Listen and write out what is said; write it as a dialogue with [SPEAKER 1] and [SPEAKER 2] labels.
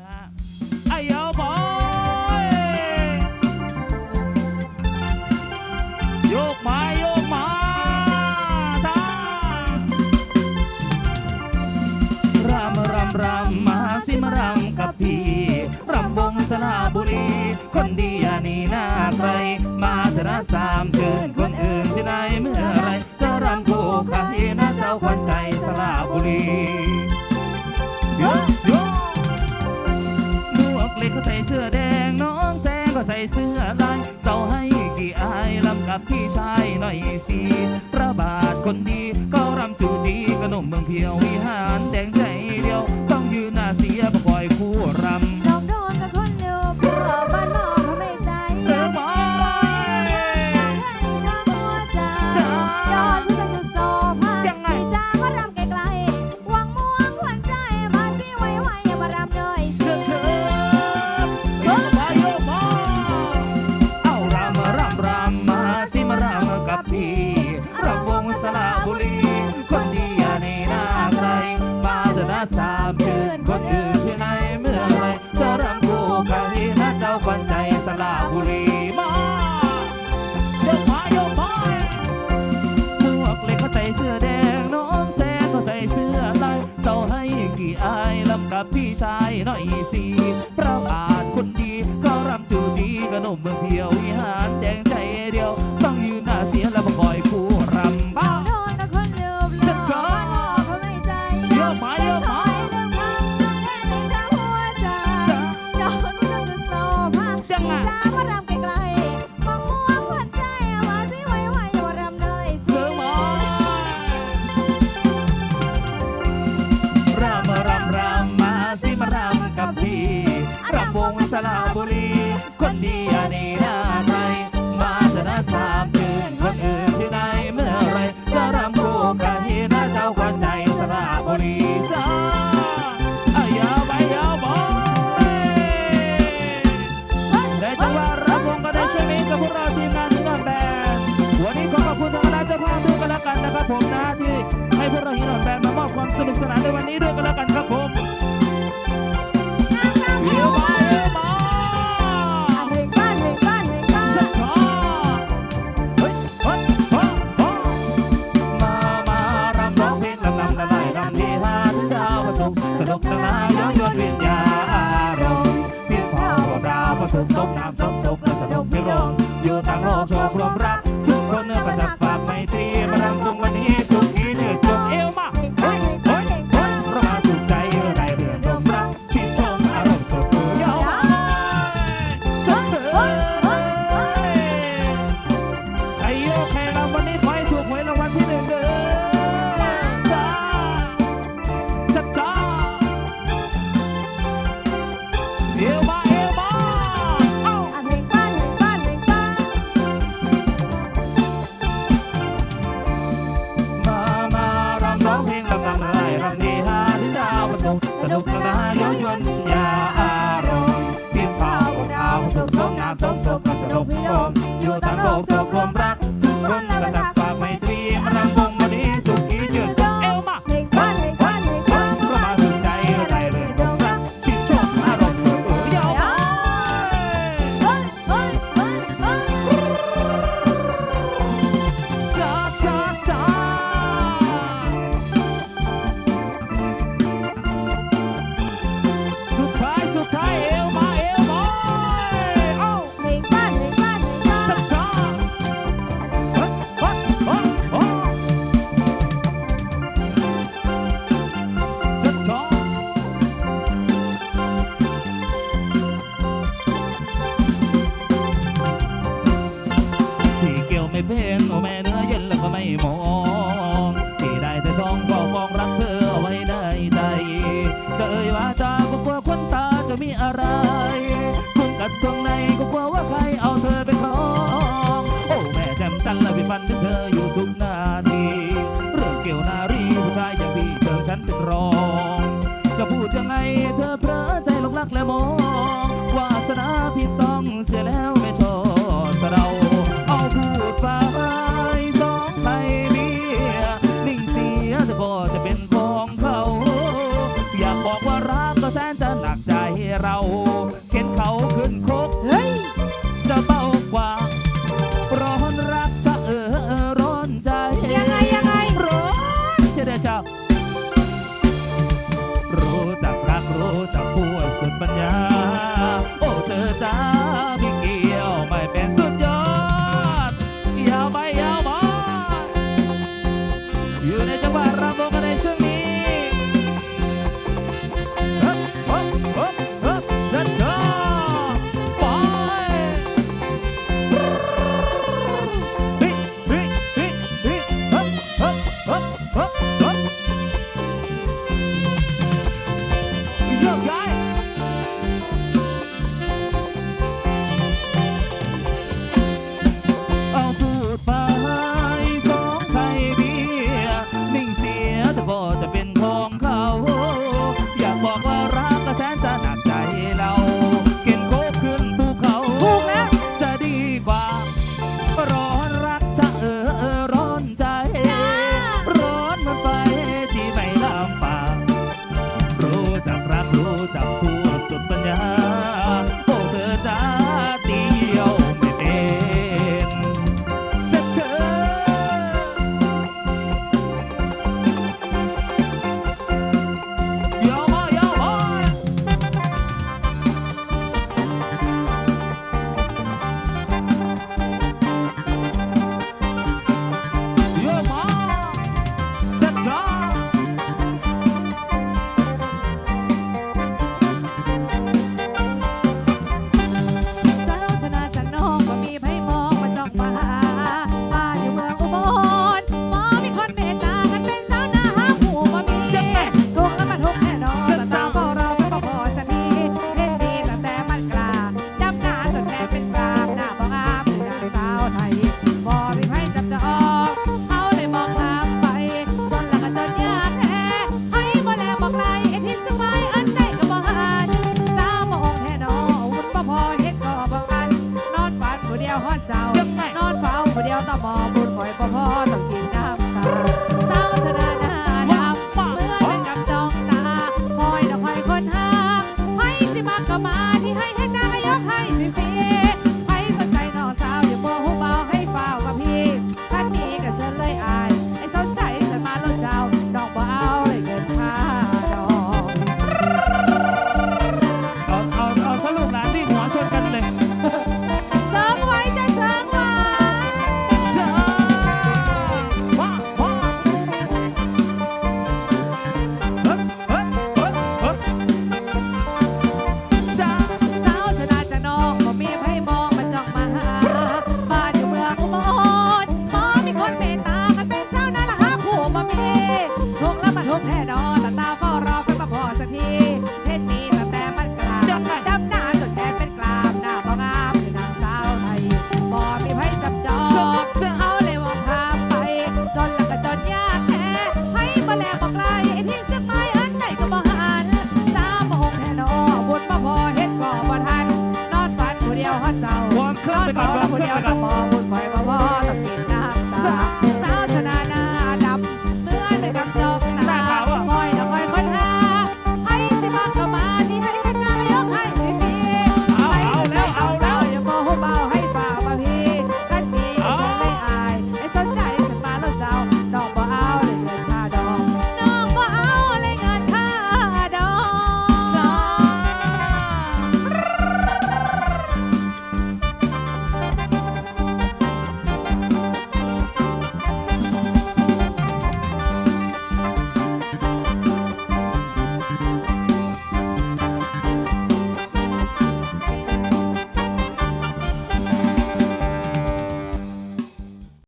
[SPEAKER 1] นะฮะอาวบโยกมาโยกมาช้ารำรำรำมาสิมารำกัปีรำวงสระบุรี คนดีนีหน้าใคมาเถอสาม เสื้อลายเสาให้กี่อายลำกับพี่ชายหน่อยสิพระบาทคนดีก็รำจูจีขนมเมืองเพียววิหารแดง
[SPEAKER 2] พี่ชายน้อยสี
[SPEAKER 1] พระอาจคนดีก็รำจูจี
[SPEAKER 2] ขนม
[SPEAKER 1] เมืองเพียว นุกสนานในวันนี้ด้วยกันแล้วกัน
[SPEAKER 2] Sunset.
[SPEAKER 1] ส่วงในก็กลัวว่าใครเอาเธอไปครอง โอ้แม่แจ่มจันทร์และพี่ฟันเป็นเธอ ปัญญา